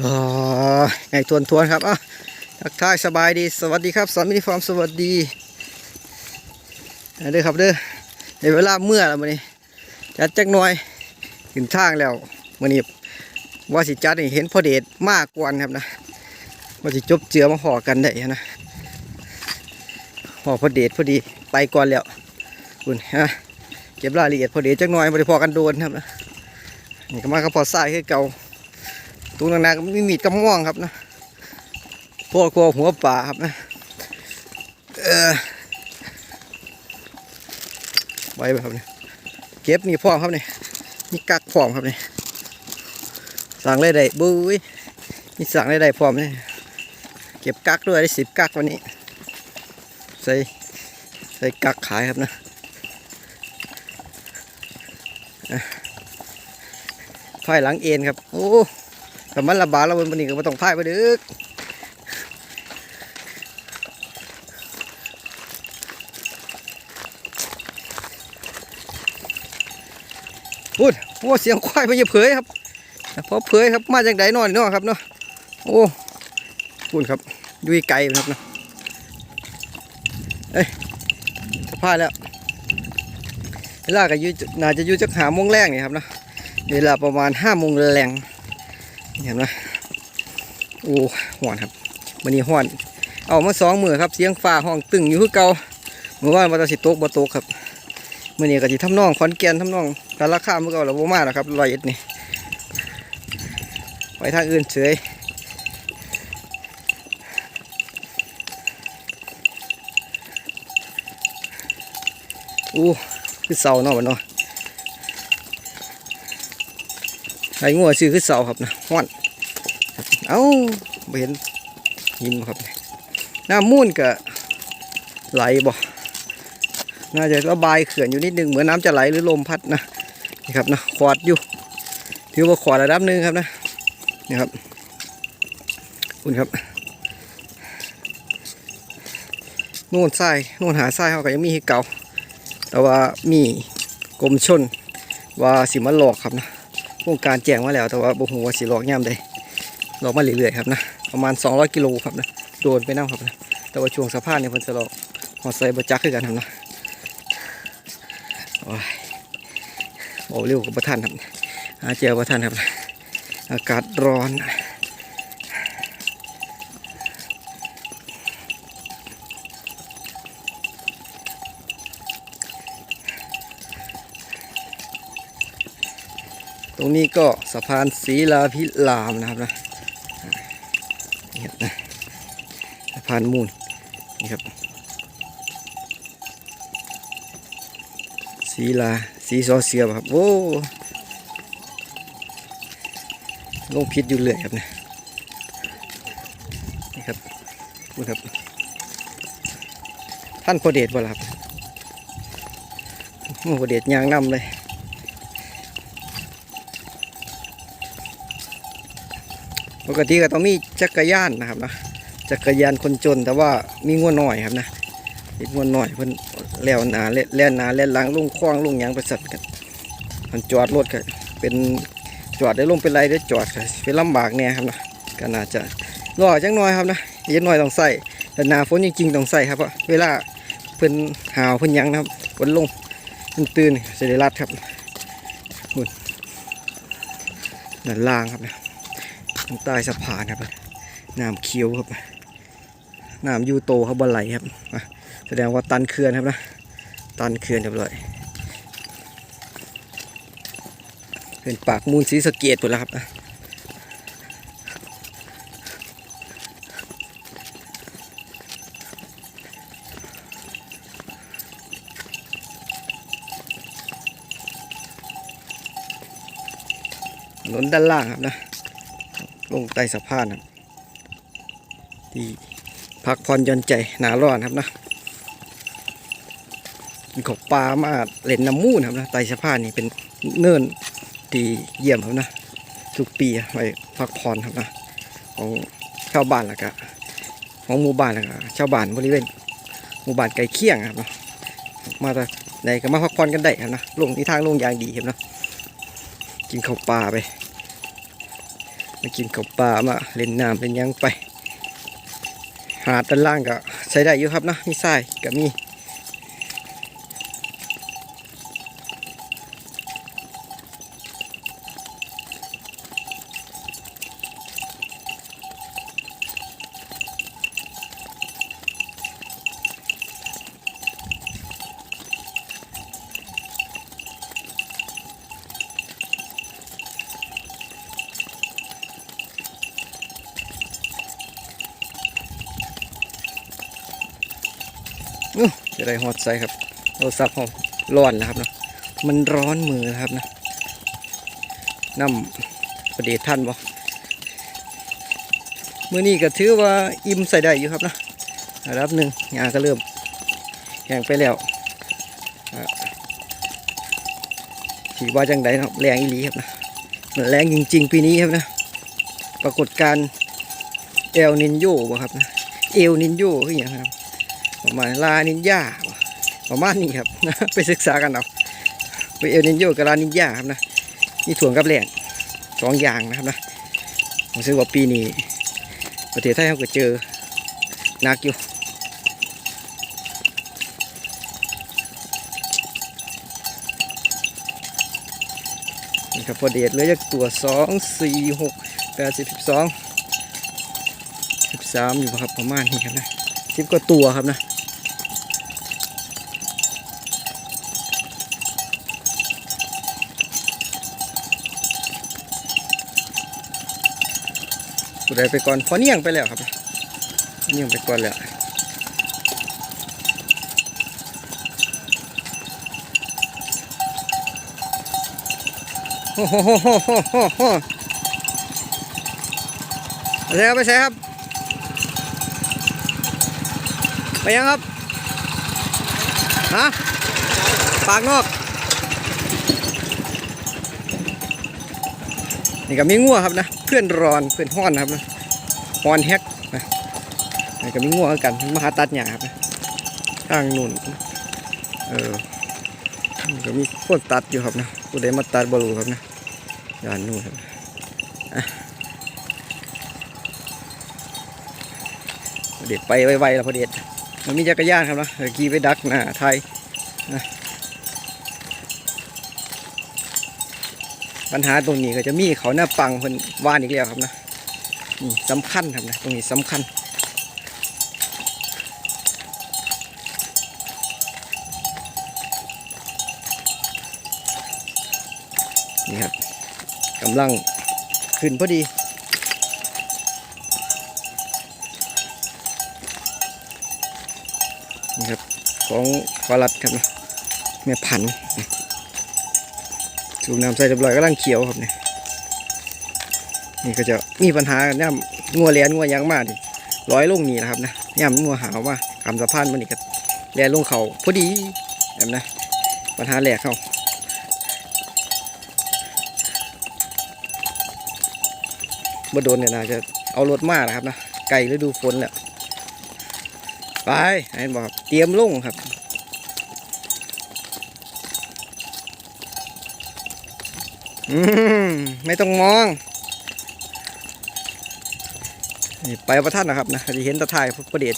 อ๋อไงทวนทวนครับอะทักทายสบายดีสวัสดีครับสอนมินิฟอร์มสวัสดีเด้อครับเด้อในเวลาเมื่อแล้วมื้อนี้จัดจักหน่อยถึงทางแล้วมื้อนี้ว่าสิจัดให้เห็นพอเดชมากกว่าครับนะว่าสิจบเจือมาห่อกันได้นะห่อพอเดชพอดีไปก่อนแล้วคุณฮะเก็บรายละเอียดพอเดชจักหน่อยบ่ได้พอกันโดนครับนะนี่ก็มากับพอสายคือเก่า ตรงนั้นก็มีมีดกำม่วงครับนะพวกรัวหัวป่าครับนะเออไว้ไปครับเนี่ยเก็บนี่พร้อมครับเนี่ยนี่กักพร้อมครับเนี่ยสั่งเลยได้บุ้ยนี่สั่งเลยได้พร้อมเนี่ยเก็บกักด้วยได้สิบกักวันนี้ ใส่ใส่กักขายครับนะอะไฟหลังเอ็นครับ โอ้ แต่มันระบาดแล้ววันนี้ก็ม่ต้องพายไปดึกพูดโอ้เสียงควายมันจะเผยครับเพอเผยครับมาจากไหนนอนเนาะครับเนาะโอ้พูดครับอยุยไกลครับเนาะเอ้ยจะพลาดแล้วเวลาก็อยูน่าจะอยู่จักหาโมงแรกนี่ครับเนาะเวลาประมาณห้าโมงแรง เห็นไหมโอ้ห่อนครับมันนี้ห่อน เอามาสองมือครับ เสียงฟ้าห้องตึงอยู่คือเก่าเมื่อวานมาตาสิโต๊กบ่ตกครับมื่อนี้ก็สิทำนองขอนแก่นทำนองการาคาเมื่อเก่าเราบ่มาแล้วครับร้อยเอ็ดนี่ไปทางอื่นเฉยอู้คือเสาเนาะมันเนาะ ไอ้งัวซื้อคือเสาครับนะห่อนเอ้าไม่เห็นหินครับน้ำมูลก็ไหลบ่น่าจะระบายเขื่อนอยู่นิดนึงเหมือนน้ำจะไหลหรือลมพัดนะนี่ครับนะขวดอยู่ถือว่าขวดระดับหนึ่งครับนะนี่ครับคุณครับนู่นทรายนู่นหาทรายเขาก็ยังมีให้เก่า แต่ว่ามีกรมชนว่าสิมาหลอกครับนะ โครงการแจ้งมาแล้วแต่ว่าบ่หูว่าสีหลอกย่ำไดหลอกมาเรื่อยๆครับนะประมาณ 200 กิโลครับนะโดนไปน้ำครับนะแต่ว่าช่วงสภาพเนี่ยมันจะหลอกหอดใส่บะจักคือกันครับนะโอ้ยโอ้เร็วกับประทันครับอาเจอประทันครับ อากาศร้อน รงนี้ก็สะพานศรีลาพิลามนะครับนะนี่ครับนะสะพานมูลนี่ครับศรีลาศรีซอเสียบครับโอ้ลงพิษอยู่เลยครับนะนี่ครับพูดครับ ท่านพอเดชบ่ล่ะครับโอ้พอเดชยางนำเลย ปกติก็ต้องมีจักรยานนะครับนะจักรยานคนจนแต่ว่ามีง่วนหน่อยครับนะมีง่วนหน่อยเพิ่นแล้วหนาเล่นแล่นหนาเล่นหลังลุ่งคว้างลุงยางประสัทกันมันจอดรถก็เป็นจอดได้ลงเป็นไรได้จอดก็เป็นลำบากเนี่ยครับนะก็น่าจะรอจังหน่อยครับนะเย็นหน่อยต้องใส่แต่หนาฝนจริงๆต้องใส่ครับเพราะเวลาเพิ่นหาวเพิ่นยังนะครับฝนลงเพิ่นตื่นเสด็รัดครับหุ่นด้านล่างครับนะ ใต้สะพานครับน้ำเขียวครับน้ำยูโตครับบนไหลครับแสดงว่าตันเขื่อนครับนะตันเขื่อนเรียบร้อยเป็นปากมูลสีสะเกตหมดแล้วครับถนนด้านล่างครับนะ ลงใต้สะพานครับที่พักผ่อนหย่อนใจหนาร้อนครับนะกินของปลามาเล่นน้ำมูนครับนะใต้สะพานนี่เป็นเนินที่เยี่ยมครับนะทุกปีไว้พักผ่อนครับนะของชาวบ้านแล้วก็ของหมู่บ้านแล้วก็ชาวบ้านบริเวณหมู่บ้านใกล้เคียงครับนะมาแต่ไหนก็มาพักผ่อนกันได้ครับนะลงที่ทางลงอย่างดีครับนะกินข้าวปลาไป มากินข้าวปลามาเล่นน้ำเป็นยังไป หาดด้านล่างก็ใช้ได้อยู่ครับเนาะมีทรายก็มี จะได้ฮอตไซครับโทรศัพท์ผมร้อนนะครับนะมันร้อนมือครับนะน้ำประเดชท่านบ่มือนี้ก็ถือว่าอิ่มใส่ได้อยู่ครับนะระดับหนึ่งงานก็เริ่มแห้งไปแล้วถือว่าจังไดนะแรงอีหลีครับนะมันแรงจริง ๆ ปีนี้ครับนะ ปรากฏการเอลนินโยบ่ครับนะ เอลนินโยคืออย่างครับ ประมาณลานินยาประมาณนี้ครับนะไปศึกษากันเอาไปเอลนินโยกับลานินยาครับนะนี่ถ่วงกับแหลงสองอย่างนะครับนะผมซื้อว่าปีนี้ประเทศไทยเขาก็เจอหนักอยู่นี่ครับพอเดชเหลือจากตัวสองสี่หกแปดสิบสิบสองสิบสามอยู่ครับประมาณนี้ครับนะสิบกว่าตัวครับนะ กูได้ไปก่อนพอเนียงไปแล้วครับเนียงไปก่อนแล้วโอ้โหโหโหโหโหโหไปใช่ครับไปใช่ครับ ไปยังครับ ฮะ ปากนอก นี่ก็มีงัวครับนะ พื่อนรอนเพื่อนห้อนนะครับนะฮอนแฮกนะก็มีงัวคือกันมาหาตัดหญ้าครับทางนู่นเออก็มีคนตัดอยู่ครับนะผู้ใดมาตัดบรูครับนะด้านนู่นครับเด็ดไปไวๆแล้วพอเด็ดมันมีจักรยานครับนะเดี๋ยวขี่ไปดักหน้าไทยนะ ปัญหาตรงนี้ก็จะมีเขาหน้าปังเพิ่นวานอีกแล้วครับนะนี่สำคัญครับนะตรงนี้สำคัญนี่ครับกำลังขึ้นพอดีนี่ครับของฟารัดครับนะแม่พันธุ์ สูบน้ำใส่เรียบร้อยกำลังเขียวครับเนี่ยนี่ก็จะมีปัญหากันย่ำงัวเลียนงัวยางมากดิร้อยลงนี่นะครับนะย่ำงัวหาวว่าคำสะพานมันนี่ก็แลนลงเขาพอดีแบบนะปัญหาแหลกเขาบ่โดนเนี่ยนะจะเอารถมานะครับนะไก่ฤดูฝนแหละไปไอ้บอกเตรียมลงครับ อืมไม่ต้องมองนี่ไปประทัดนะครับนะจะเห็นตะไทายพระเดช